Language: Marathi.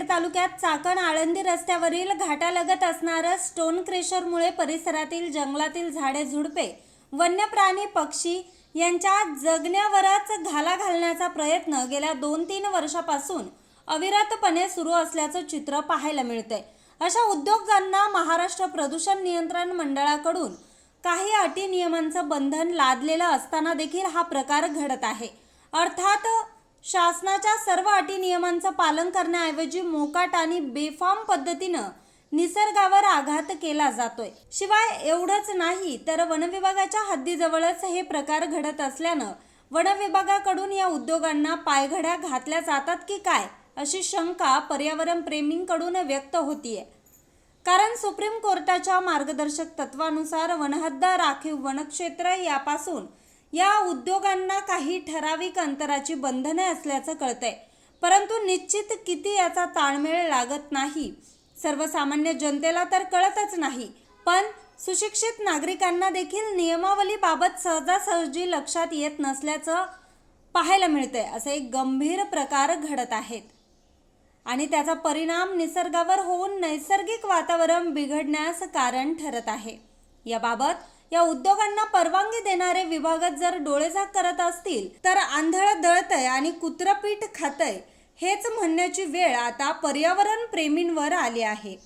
खेड तालुक्यात चाकण आळंदी रस्त्यावरील घाटालगत असणारं स्टोन क्रेशरमुळे परिसरातील जंगलातील झाडे झुडपे वन्य प्राणी पक्षी यांच्या जगण्यावरच घाला घालण्याचा प्रयत्न गेल्या दोन तीन वर्षापासून अविरतपणे सुरू असल्याचं चित्र पाहायला मिळते अशा उद्योगांना महाराष्ट्र प्रदूषण नियंत्रण मंडळाकडून काही अटी नियमांचं बंधन लादलेलं असताना देखील हा प्रकार घडत आहे. अर्थात शासनाच्या सर्व अटी नियमांचं पालन करण्याऐवजी मोकाट आणि बेफाम पद्धतीनं निसर्गावर आघात केला जातोय. शिवाय एवढंच नाही तर वनविभागाच्या हद्दीजवळच हे प्रकार घडत असल्यानं वनविभागाकडून या उद्योगांना पायघड्या घातल्या जातात की काय अशी शंका पर्यावरण प्रेमींकडून व्यक्त होतीये. कारण सुप्रीम कोर्टाच्या मार्गदर्शक तत्वानुसार वनहद्द राखीव वनक्षेत्र यापासून या उद्योगांना काही ठराविक अंतराची बंधने असल्याचं कळतंय. परंतु निश्चित किती याचा ताळमेळ लागत नाही? सर्वसामान्य जनतेला तर कळतच नाही. पण सुशिक्षित नागरिकांना देखील नियमावलीबाबत सहजासहजी लक्षात येत नसल्याचं पाहायला मिळतंय. असे एक गंभीर प्रकार घडत आहेत. आणि त्याचा परिणाम निसर्गावर होऊन नैसर्गिक वातावरण बिघडण्यास कारण ठरत आहे. याबाबत या उद्योगांना परवानगी देणारे विभागात जर डोळेझाक करत असतील तर आंधळ दळतय आणि कुत्रपीठ खातय हेच म्हणण्याची वेळ आता पर्यावरण प्रेमींवर आली आहे.